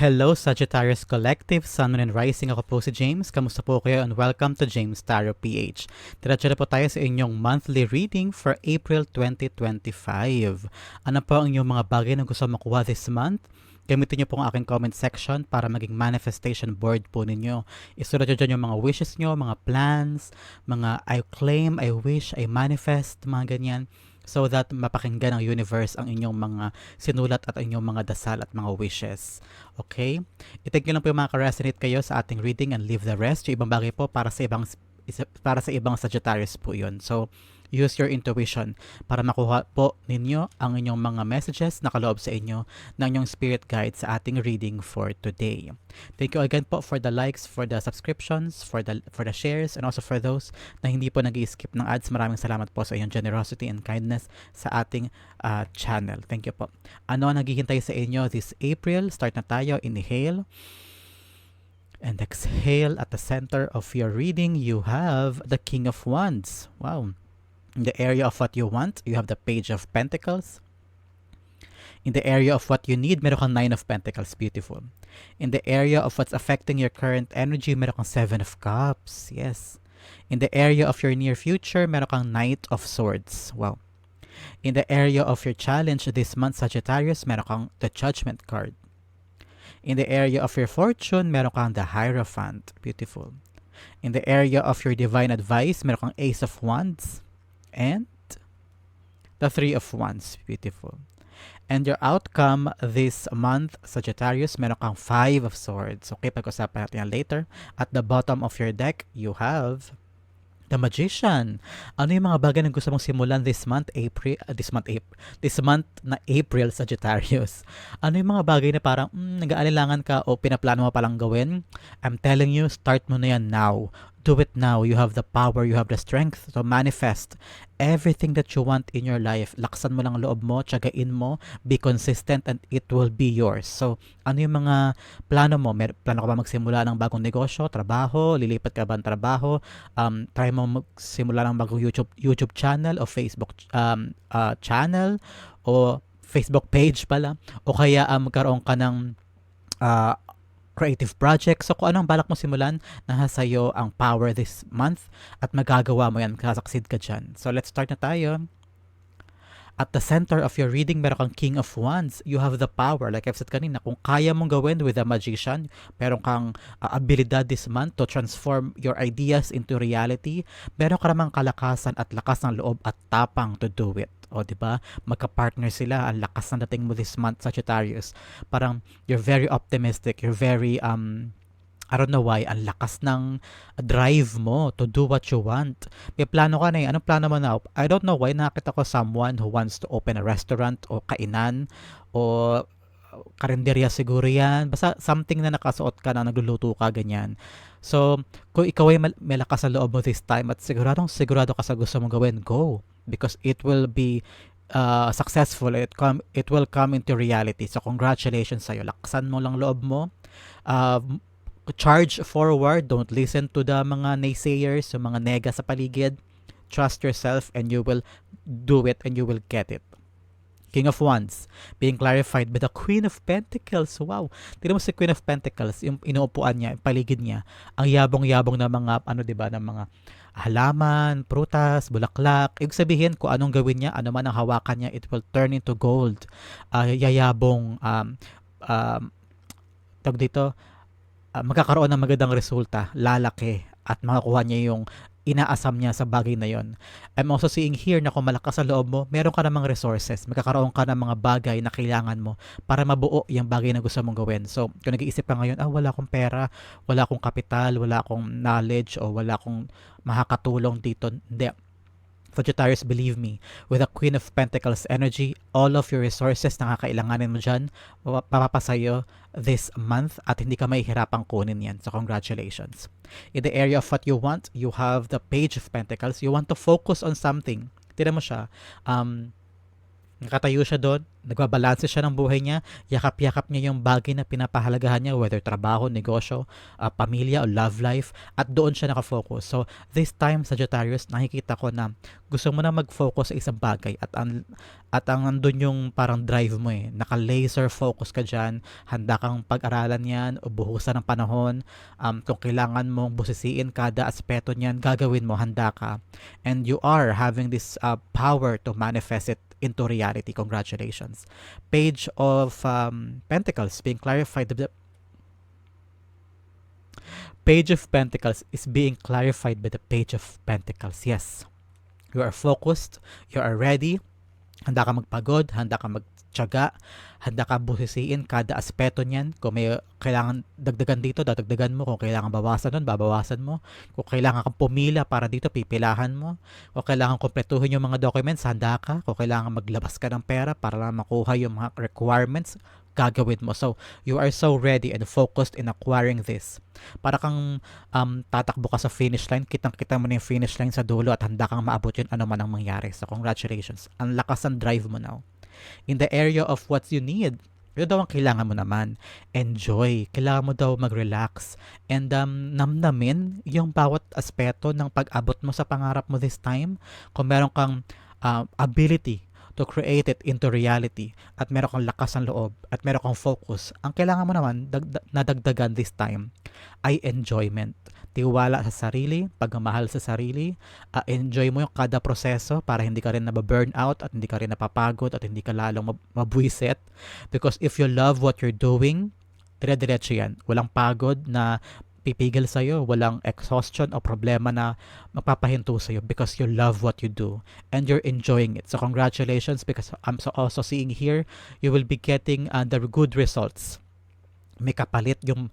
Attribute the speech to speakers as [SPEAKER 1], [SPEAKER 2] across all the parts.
[SPEAKER 1] Hello Sagittarius Collective, Sun, Moon, and Rising. Ako po si James. Kamusta po kayo and welcome to James Tarot PH. Diretso na po tayo sa inyong monthly reading for April 2025. Ano po ang inyong mga bagay na gusto makuha this month? Gamitin niyo po ang aking comment section para maging manifestation board po ninyo. Isulat niyo dyan yung mga wishes niyo, mga plans, mga I claim, I wish, I manifest, mga ganyan so that mapakinggan ng universe ang inyong mga sinulat at inyong mga dasal at mga wishes. Okay? I-take nyo lang po yung mga ka-resonate kayo sa ating reading and leave the rest. Yung ibang bagay po para sa ibang para sa ibang Sagittarius po yun. So, use your intuition para makuha po ninyo ang inyong mga messages na kaloob sa inyo ng inyong spirit guide sa ating reading for today. Thank you again po for the likes, for the subscriptions, for the for the shares, and also for those na hindi po nag skip ng ads. Maraming salamat po sa inyong generosity and kindness sa ating uh, channel. Thank you po. Ano ang naghihintay sa inyo this April? Start na tayo. Inhale. And exhale at the center of your reading, you have the King of Wands. Wow. In the area of what you want, you have the Page of Pentacles. In the area of what you need, meron kang Nine of Pentacles. Beautiful. In the area of what's affecting your current energy, meron kang Seven of Cups. Yes. In the area of your near future, meron kang Knight of Swords. Wow. In the area of your challenge this month, Sagittarius, meron kang the Judgment card. In the area of your fortune, meron kang the Hierophant. Beautiful. In the area of your divine advice, meron kang Ace of Wands and the Three of Wands. Beautiful. And your outcome this month, Sagittarius, meron kang Five of Swords. Okay, pag-usapan natin yan later. At the bottom of your deck, you have The Magician. Ano yung mga bagay na gusto mong simulan this month, April, uh, this month, April, this month na April, Sagittarius? Ano yung mga bagay na parang mm, nag-aalilangan ka o pinaplano mo palang gawin? I'm telling you, start mo na yan now do it now. You have the power, you have the strength to manifest everything that you want in your life. Laksan mo lang loob mo, tiyagain mo, be consistent and it will be yours. So, ano yung mga plano mo? Mer plano ka ba magsimula ng bagong negosyo, trabaho, lilipat ka ba ng trabaho? Um, try mo magsimula ng bagong YouTube YouTube channel o Facebook um, uh, channel o Facebook page pala o kaya um, magkaroon ka ng uh, creative project. So kung anong balak mo simulan, nasa iyo ang power this month at magagawa mo yan, kasaksid ka dyan. So let's start na tayo. At the center of your reading, meron kang King of Wands. You have the power. Like I've said kanina, kung kaya mong gawin with a magician, meron kang uh, abilidad this month to transform your ideas into reality. Meron ka namang kalakasan at lakas ng loob at tapang to do it. O, di ba? Magka-partner sila. Ang lakas ng dating mo this month, Sagittarius. Parang, you're very optimistic. You're very, um, I don't know why, ang lakas ng drive mo to do what you want. May plano ka na eh. Anong plano mo na? I don't know why nakita ko someone who wants to open a restaurant o kainan o karinderya siguro yan. Basta something na nakasuot ka na nagluluto ka, ganyan. So, kung ikaw ay may lakas sa loob mo this time at siguradong sigurado ka sa gusto mong gawin, go. Because it will be uh, successful. It, come, it will come into reality. So, congratulations sa'yo. Laksan mo lang loob mo. Uh, charge forward. Don't listen to the mga naysayers, yung mga nega sa paligid. Trust yourself and you will do it and you will get it. King of Wands, being clarified by the Queen of Pentacles. Wow. Tignan mo si Queen of Pentacles, yung inuupuan niya, yung paligid niya, ang yabong-yabong na mga, ano ba, ng mga halaman, prutas, bulaklak. Ibig sabihin, kung anong gawin niya, ano man ang hawakan niya, it will turn into gold. Uh, yayabong, um, um, tawag dito, uh, magkakaroon ng magandang resulta, lalaki at makakuha niya yung inaasam niya sa bagay na yon. I'm also seeing here na kung malakas sa loob mo, meron ka namang resources, magkakaroon ka ng mga bagay na kailangan mo para mabuo yung bagay na gusto mong gawin. So, kung nag-iisip ka ngayon, ah, wala akong pera, wala akong kapital, wala akong knowledge, o wala akong makakatulong dito, hindi Sagittarius, believe me, with a Queen of Pentacles energy, all of your resources na kakailanganin mo dyan, papapasayo this month at hindi ka mahihirapang kunin yan. So, congratulations. In the area of what you want, you have the Page of Pentacles. You want to focus on something. Tira mo siya. Um, nakatayo siya doon, nagbabalanse siya ng buhay niya, yakap-yakap niya yung bagay na pinapahalagahan niya, whether trabaho, negosyo, uh, pamilya, o love life, at doon siya nakafocus. So, this time, Sagittarius, nakikita ko na gusto mo na mag-focus sa isang bagay at ang, at ang andun yung parang drive mo eh. Naka-laser focus ka dyan, handa kang pag-aralan yan, o buhusan ng panahon, um, kung kailangan mong busisiin kada aspeto niyan, gagawin mo, handa ka. And you are having this uh, power to manifest it into reality. Congratulations. Page of um, Pentacles being clarified. The Page of Pentacles is being clarified by the Page of Pentacles. Yes. You are focused. You are ready. Handa ka magpagod. Handa ka magtyaga. Handa ka busisiin kada aspeto niyan. Kung may kailangan dagdagan dito, dadagdagan mo. Kung kailangan bawasan nun, babawasan mo. Kung kailangan kang pumila para dito, pipilahan mo. Kung kailangan kompletuhin yung mga documents, handa ka. Kung kailangan maglabas ka ng pera para lang makuha yung mga requirements, gagawin mo. So, you are so ready and focused in acquiring this. Para kang um, tatakbo ka sa finish line, kitang-kita mo na yung finish line sa dulo at handa kang maabot yun ano man ang mangyari. So, congratulations. Ang lakas ng drive mo now. In the area of what you need, yun daw ang kailangan mo naman. Enjoy. Kailangan mo daw mag-relax. And um, namnamin yung bawat aspeto ng pag-abot mo sa pangarap mo this time. Kung meron kang uh, ability to create it into reality at meron kang lakas ng loob at meron kang focus, ang kailangan mo naman dagda- nadagdagan this time ay enjoyment. Tiwala sa sarili, pagmamahal sa sarili, uh, enjoy mo yung kada proseso para hindi ka rin nababurn out at hindi ka rin napapagod at hindi ka lalong mab- mabwisit. Because if you love what you're doing, dire-diretso yan. Walang pagod na pipigil sa'yo, walang exhaustion o problema na magpapahinto sa'yo because you love what you do and you're enjoying it. So congratulations because I'm so also seeing here, you will be getting uh, the good results. May kapalit yung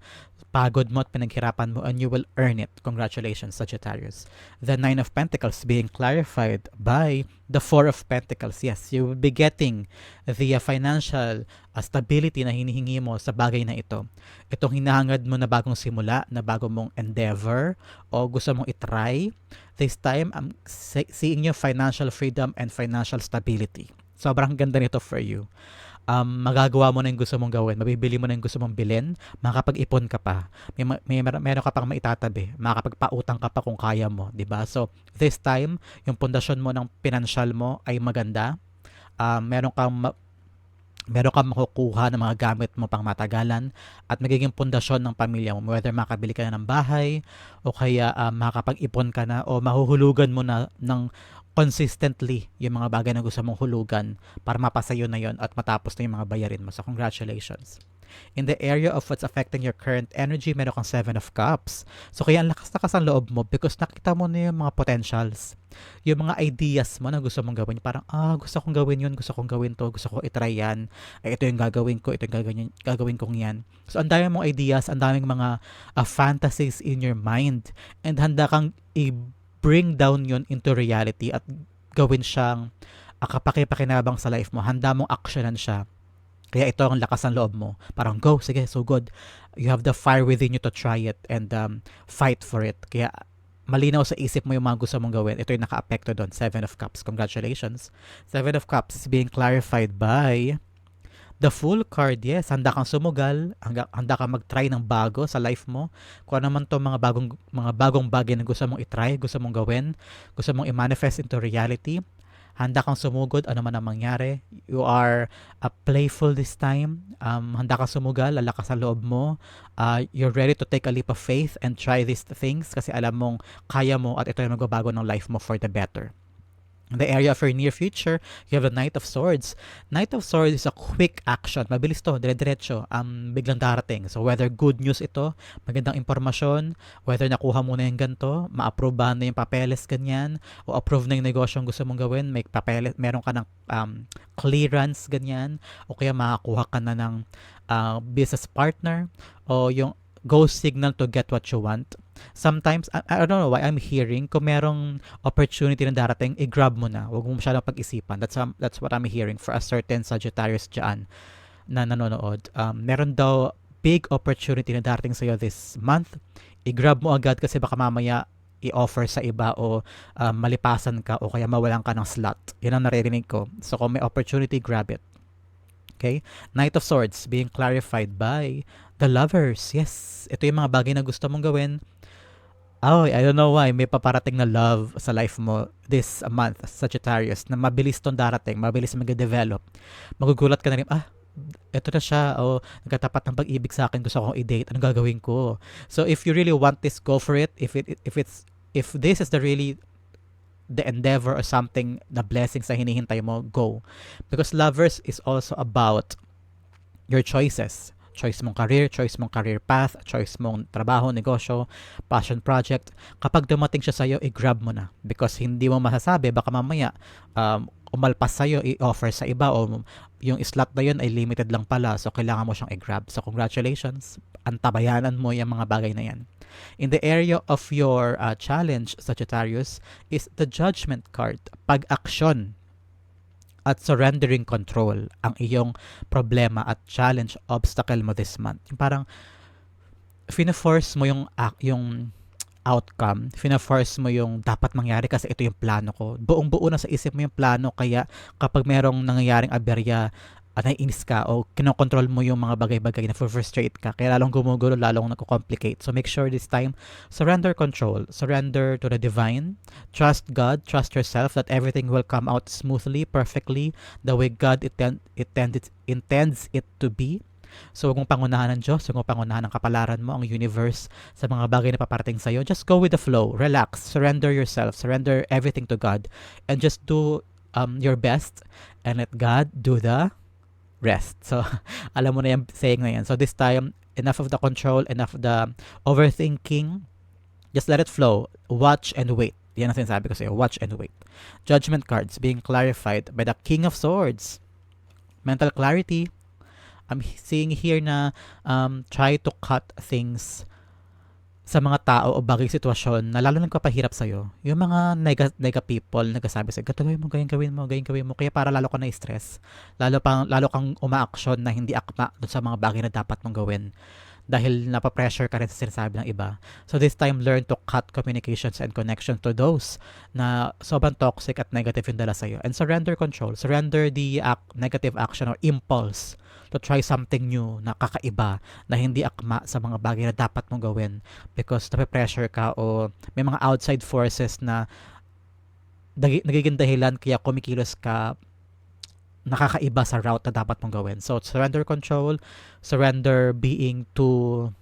[SPEAKER 1] pagod mo at pinaghirapan mo and you will earn it. Congratulations, Sagittarius. The Nine of Pentacles being clarified by the Four of Pentacles. Yes, you will be getting the uh, financial uh, stability na hinihingi mo sa bagay na ito. Itong hinahangad mo na bagong simula, na bagong mong endeavor, o gusto mong itry. This time, I'm seeing you financial freedom and financial stability. Sobrang ganda nito for you um, magagawa mo na yung gusto mong gawin, mabibili mo na yung gusto mong bilhin, makakapag-ipon ka pa, may, may, may meron ka pang maitatabi, makakapagpautang ka pa kung kaya mo, di ba? So, this time, yung pundasyon mo ng financial mo ay maganda, um, meron kang ma- meron kang makukuha ng mga gamit mo pang matagalan at magiging pundasyon ng pamilya mo. Whether makabili ka na ng bahay o kaya um, makakapag-ipon ka na o mahuhulugan mo na ng consistently yung mga bagay na gusto mong hulugan para mapasayo na yon at matapos na yung mga bayarin mo. So, congratulations. In the area of what's affecting your current energy, meron kang Seven of Cups. So, kaya ang lakas-lakas ang loob mo because nakita mo na yung mga potentials. Yung mga ideas mo na gusto mong gawin. Parang, ah, gusto kong gawin yun, gusto kong gawin to, gusto kong itry yan. Ay, ito yung gagawin ko, ito yung gagawin, gagawin kong yan. So, ang dami mong ideas, ang daming mga uh, fantasies in your mind. And handa kang i- bring down yon into reality at gawin siyang uh, kapakipakinabang sa life mo. Handa mong actionan siya. Kaya ito ang lakas ng loob mo. Parang go, sige, so good. You have the fire within you to try it and um, fight for it. Kaya malinaw sa isip mo yung mga gusto mong gawin. Ito yung naka-apekto doon. Seven of Cups. Congratulations. Seven of Cups is being clarified by The full card, yes. Handa kang sumugal, handa, handa kang mag-try ng bago sa life mo. Kung ano man to mga bagong, mga bagong bagay na gusto mong i-try, gusto mong gawin, gusto mong i-manifest into reality, handa kang sumugod, ano man ang mangyari. You are uh, playful this time. Um, handa kang sumugal, lalakas sa loob mo. Uh, you're ready to take a leap of faith and try these things kasi alam mong kaya mo at ito yung magbabago ng life mo for the better. The area of your near future, you have the Knight of Swords. Knight of Swords is a quick action. Mabilis to, dire-diretso. Um, biglang darating. So whether good news ito, magandang impormasyon, whether nakuha mo na yung ganito, ma-approve ba na yung papeles ganyan, o approve na yung negosyo gusto mong gawin, may papeles, meron ka ng um, clearance ganyan, o kaya makakuha ka na ng uh, business partner, o yung go signal to get what you want sometimes, I, I don't know why I'm hearing, kung merong opportunity na darating, i-grab mo na. Huwag mo masyadong pag-isipan. That's, um, that's what I'm hearing for a certain Sagittarius dyan na nanonood. Um, meron daw big opportunity na darating sa'yo this month. I-grab mo agad kasi baka mamaya i-offer sa iba o um, malipasan ka o kaya mawalan ka ng slot. Yan ang naririnig ko. So kung may opportunity, grab it. Okay? Knight of Swords being clarified by the lovers. Yes, ito yung mga bagay na gusto mong gawin. Oh, I don't know why, may paparating na love sa life mo this month, Sagittarius, na mabilis tong darating, mabilis mag-develop. Magugulat ka na rin, ah, eto na siya, o oh, nagkatapat ng pag-ibig sa akin, gusto kong i-date, anong gagawin ko? So if you really want this, go for it. If it if it's if this is the really the endeavor or something na blessing sa hinihintay mo, go. Because lovers is also about your choices. Choice mong career, choice mong career path, choice mong trabaho, negosyo, passion project. Kapag dumating siya sa'yo, i-grab mo na. Because hindi mo masasabi, baka mamaya um, umalpas sa'yo, i-offer sa iba o yung slot na yun ay limited lang pala so kailangan mo siyang i-grab. So congratulations, antabayanan mo yung mga bagay na yan. In the area of your uh, challenge, Sagittarius, is the judgment card. Pag-aksyon at surrendering control ang iyong problema at challenge obstacle mo this month. Yung parang fina-force mo yung yung outcome, fina-force mo yung dapat mangyari kasi ito yung plano ko. Buong buo na sa isip mo yung plano kaya kapag merong nangyayaring aberya at naiinis ka o kinokontrol mo yung mga bagay-bagay na frustrate ka, kaya lalong gumugulo, lalong nagko-complicate. So make sure this time, surrender control, surrender to the divine, trust God, trust yourself that everything will come out smoothly, perfectly, the way God intend, intend, intends it to be. So, huwag mong pangunahan ng Diyos, huwag mong pangunahan ng kapalaran mo, ang universe, sa mga bagay na paparating sa'yo. Just go with the flow. Relax. Surrender yourself. Surrender everything to God. And just do um, your best and let God do the rest. So, alam mo na yung saying na yan. So, this time, enough of the control, enough of the overthinking. Just let it flow. Watch and wait. Yan ang sinasabi ko sa'yo. Watch and wait. Judgment cards being clarified by the King of Swords. Mental clarity. I'm seeing here na um, try to cut things sa mga tao o bagay sitwasyon na lalo nagpapahirap sa'yo, yung mga nega, nega people nagsasabi sa'yo, gato gawin mo, ganyan gawin mo, ganyan gawin mo, kaya para lalo ka na-stress, lalo, pang, lalo kang umaaksyon na hindi akma doon sa mga bagay na dapat mong gawin dahil napapressure ka rin sa sinasabi ng iba. So this time, learn to cut communications and connection to those na sobrang toxic at negative yung dala sa'yo. And surrender control. Surrender the act, negative action or impulse to try something new na kakaiba na hindi akma sa mga bagay na dapat mong gawin because nape-pressure ka o may mga outside forces na nagiging dahilan kaya kumikilos ka nakakaiba sa route na dapat mong gawin. So, surrender control, surrender being too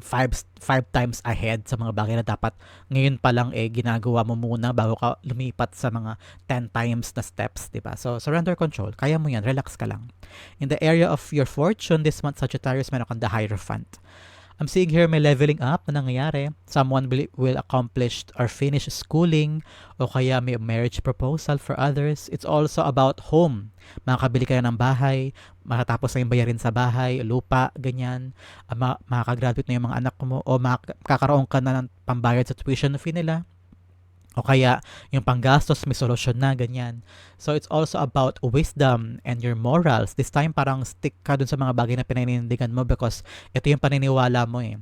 [SPEAKER 1] five, five times ahead sa mga bagay na dapat ngayon pa lang eh ginagawa mo muna bago ka lumipat sa mga 10 times na steps, di ba? So, surrender control. Kaya mo yan. Relax ka lang. In the area of your fortune, this month, Sagittarius, meron kang the Hierophant. I'm seeing here may leveling up na nangyayari. Someone will, will accomplish or finish schooling o kaya may marriage proposal for others. It's also about home. Makakabili kayo ng bahay, makatapos na yung bayarin sa bahay, lupa, ganyan. Uh, makakagraduate na yung mga anak mo o makakaroon ka na ng pambayad sa tuition fee nila o kaya yung panggastos may solusyon na ganyan. So it's also about wisdom and your morals. This time parang stick ka dun sa mga bagay na pinaninindigan mo because ito yung paniniwala mo eh.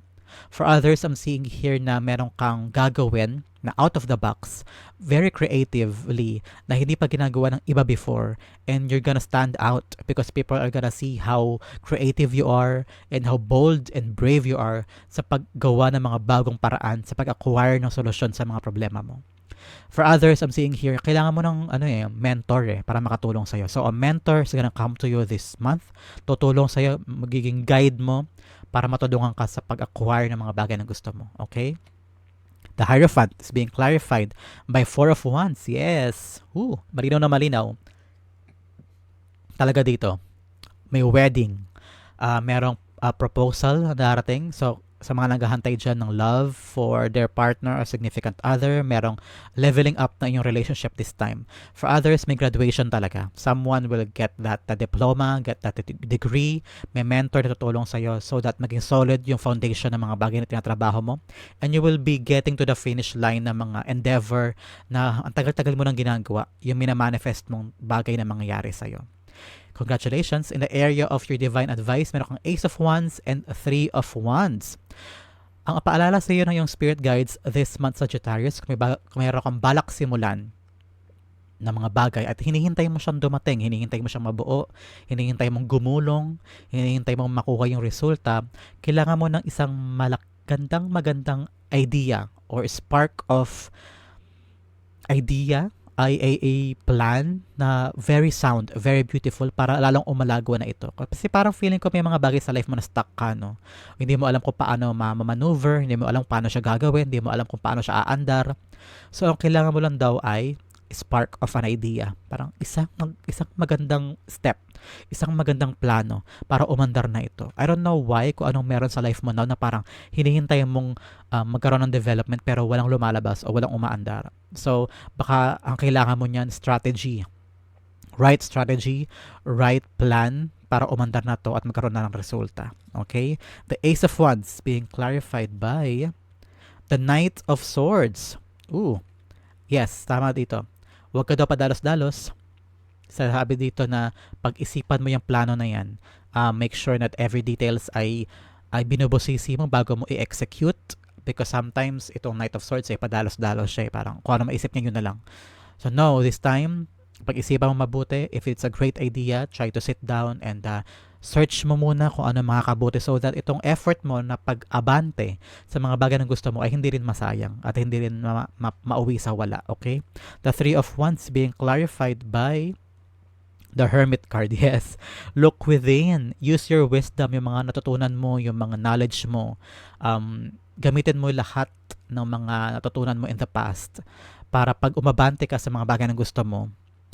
[SPEAKER 1] For others, I'm seeing here na meron kang gagawin na out of the box, very creatively, na hindi pa ginagawa ng iba before. And you're gonna stand out because people are gonna see how creative you are and how bold and brave you are sa paggawa ng mga bagong paraan, sa pag-acquire ng solusyon sa mga problema mo. For others, I'm seeing here, kailangan mo ng ano eh, mentor eh, para makatulong sa'yo. So, a mentor is gonna come to you this month. Tutulong sa'yo, magiging guide mo para matulungan ka sa pag-acquire ng mga bagay na gusto mo. Okay? The Hierophant is being clarified by Four of Wands. Yes. Ooh, malinaw na malinaw. Talaga dito, may wedding. Uh, merong uh, proposal na darating. So, sa mga naghahantay dyan ng love for their partner or significant other, merong leveling up na yung relationship this time. For others, may graduation talaga. Someone will get that, that diploma, get that degree, may mentor na tutulong sa'yo so that maging solid yung foundation ng mga bagay na tinatrabaho mo. And you will be getting to the finish line ng mga endeavor na ang tagal-tagal mo nang ginagawa, yung minamanifest mong bagay na mangyayari sa'yo. Congratulations! In the area of your divine advice, meron kang Ace of Wands and Three of Wands. Ang paalala sa iyo ng yung spirit guides this month Sagittarius, kung, may ba- kung mayroon kang balak simulan na mga bagay at hinihintay mo siyang dumating, hinihintay mo siyang mabuo, hinihintay mong gumulong, hinihintay mong makuha yung resulta, kailangan mo ng isang malagandang magandang idea or spark of idea, IAA plan na very sound, very beautiful para lalong umalago na ito. Kasi parang feeling ko may mga bagay sa life mo na stuck ka, no? Hindi mo alam kung paano ma-maneuver, hindi mo alam paano siya gagawin, hindi mo alam kung paano siya aandar. So, ang kailangan mo lang daw ay spark of an idea. Parang isang, isang magandang step, isang magandang plano para umandar na ito. I don't know why, kung anong meron sa life mo now na parang hinihintay mong um, magkaroon ng development pero walang lumalabas o walang umaandar. So, baka ang kailangan mo niyan, strategy. Right strategy, right plan para umandar na to at magkaroon na ng resulta. Okay? The Ace of Wands being clarified by the Knight of Swords. Ooh. Yes, tama dito. Huwag ka daw padalos-dalos. Sabi dito na pag-isipan mo yung plano na yan, uh, make sure that every details ay ay binubusisi mo bago mo i-execute because sometimes itong Knight of Swords ay eh, padalos-dalos siya eh. Parang kung ano maisip niya yun na lang. So no, this time, pag-isipan mo mabuti. If it's a great idea, try to sit down and uh, search mo muna kung ano makakabuti so that itong effort mo na pag-abante sa mga bagay na gusto mo ay hindi rin masayang at hindi rin ma- ma- mauwi sa wala, okay? The Three of Wands being clarified by The Hermit card, yes. Look within. Use your wisdom, yung mga natutunan mo, yung mga knowledge mo. Um, gamitin mo lahat ng mga natutunan mo in the past para pag umabante ka sa mga bagay na gusto mo,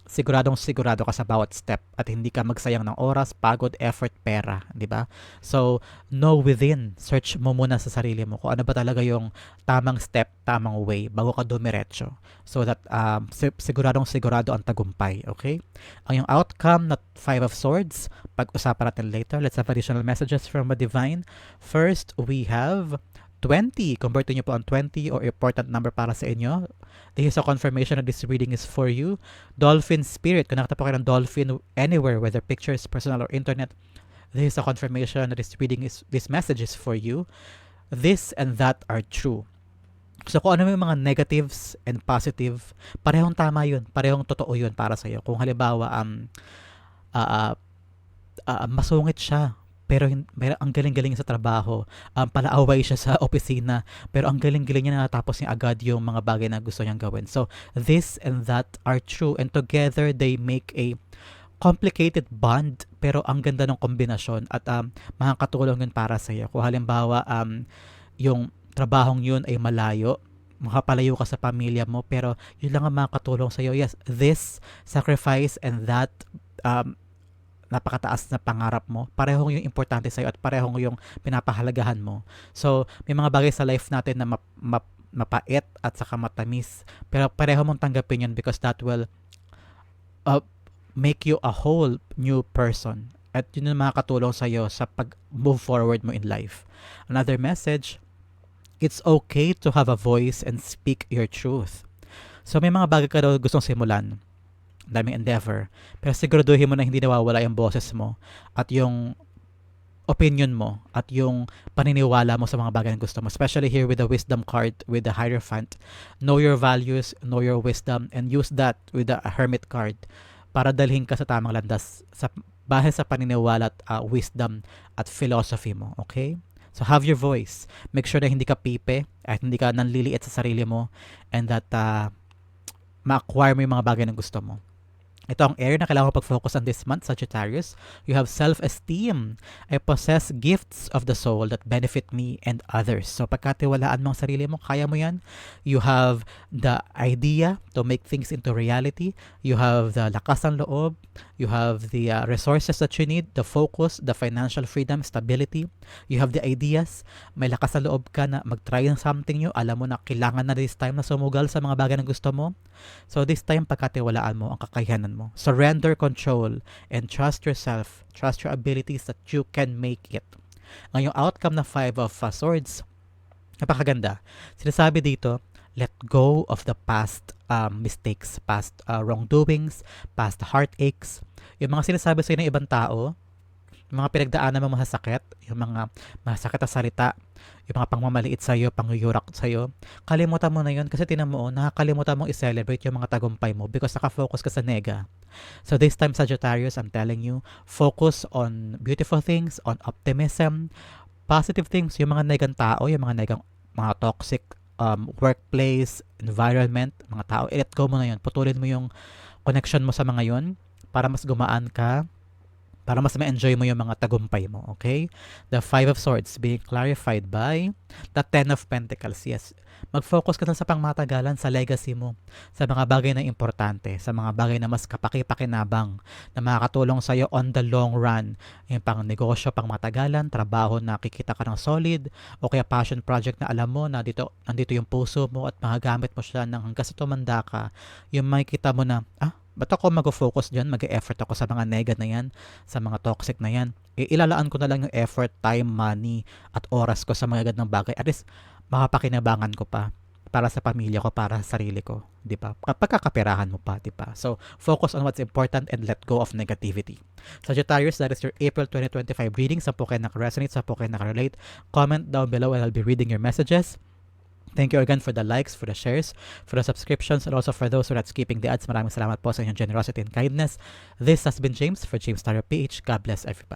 [SPEAKER 1] siguradong sigurado ka sa bawat step at hindi ka magsayang ng oras, pagod, effort, pera, di ba? So, know within, search mo muna sa sarili mo kung ano ba talaga yung tamang step, tamang way bago ka dumiretso. So that um, siguradong sigurado ang tagumpay, okay? Ang yung outcome na Five of Swords, pag-usapan natin later. Let's have additional messages from the divine. First, we have 20. Convert nyo po ang 20 or important number para sa inyo. This is a confirmation that this reading is for you. Dolphin Spirit. Nakita po kayo ng dolphin anywhere, whether pictures, personal, or internet, this is a confirmation that this reading is, this message is for you. This and that are true. So kung ano yung mga negatives and positive, parehong tama yun. Parehong totoo yun para sa'yo. Kung halimbawa, um, uh, uh, masungit siya, pero, pero ang galing-galing sa trabaho. Um, palaaway siya sa opisina, pero ang galing-galing niya na natapos niya agad yung mga bagay na gusto niyang gawin. So, this and that are true and together they make a complicated bond pero ang ganda ng kombinasyon at um, makakatulong yun para sa iyo. Kung halimbawa um, yung trabahong yun ay malayo, makapalayo ka sa pamilya mo pero yun lang ang makakatulong sa iyo. Yes, this sacrifice and that um, napakataas na pangarap mo, parehong yung importante sa'yo at parehong yung pinapahalagahan mo. So, may mga bagay sa life natin na map, map, mapait at saka matamis. Pero pareho mong tanggapin yun because that will uh, make you a whole new person. At yun yung makakatulong sa'yo sa pag-move forward mo in life. Another message, it's okay to have a voice and speak your truth. So may mga bagay ka daw gustong simulan daming endeavor. Pero siguraduhin mo na hindi nawawala yung boses mo at yung opinion mo at yung paniniwala mo sa mga bagay na gusto mo. Especially here with the wisdom card with the Hierophant. Know your values, know your wisdom, and use that with the hermit card para dalhin ka sa tamang landas sa base sa paniniwala at uh, wisdom at philosophy mo. Okay? So have your voice. Make sure na hindi ka pipe at hindi ka nanliliit sa sarili mo and that uh, ma-acquire mo yung mga bagay na gusto mo. Ito ang area na kailangan mo pag-focus on this month, Sagittarius. You have self-esteem. I possess gifts of the soul that benefit me and others. So pagkatiwalaan mo ang sarili mo, kaya mo yan. You have the idea to make things into reality. You have the lakas ng loob. You have the uh, resources that you need, the focus, the financial freedom, stability. You have the ideas. May lakas ng loob ka na mag-try ng something new. Alam mo na kailangan na this time na sumugal sa mga bagay na gusto mo. So this time, pagkatiwalaan mo ang kakayanan mo. Surrender control and trust yourself. Trust your abilities that you can make it. Ang yung outcome na Five of uh, Swords, napakaganda. Sinasabi dito, let go of the past um, mistakes, past uh, wrongdoings, past heartaches. Yung mga sinasabi sa ng ibang tao, yung mga pinagdaanan mo masasakit, yung mga masakit na salita, yung mga pangmamaliit sa'yo, pangyuyurak sa'yo, kalimutan mo na yun kasi tinan mo, nakakalimutan mong i-celebrate yung mga tagumpay mo because nakafocus ka sa nega. So this time, Sagittarius, I'm telling you, focus on beautiful things, on optimism, positive things, yung mga negang tao, yung mga negang mga toxic um, workplace, environment, mga tao, i-let go mo na yun. Putulin mo yung connection mo sa mga yun para mas gumaan ka, para mas ma-enjoy mo yung mga tagumpay mo, okay? The Five of Swords being clarified by the Ten of Pentacles. Yes, mag-focus ka na sa pangmatagalan sa legacy mo, sa mga bagay na importante, sa mga bagay na mas kapaki-pakinabang, na makakatulong sa'yo on the long run. Yung pang negosyo, pang matagalan, trabaho na kikita ka ng solid, o kaya passion project na alam mo na dito, nandito yung puso mo at magagamit mo siya ng hanggang sa tumanda ka, yung makikita mo na, ah, ba't ako mag-focus dyan, mag-effort ako sa mga nega na yan, sa mga toxic na yan. E, ilalaan ko na lang yung effort, time, money, at oras ko sa mga gandang bagay. At least, makapakinabangan ko pa para sa pamilya ko, para sa sarili ko, 'di ba? Pagkakaperahan mo pa, 'di ba? So, focus on what's important and let go of negativity. Sagittarius, that is your April 2025 reading. Sa po kayo nakaresonate, sa po kayo nakarelate. Comment down below and I'll be reading your messages. Thank you again for the likes, for the shares, for the subscriptions, and also for those who are not skipping the ads. Maraming salamat po sa inyong generosity and kindness. This has been James for James Tarot PH. God bless everybody.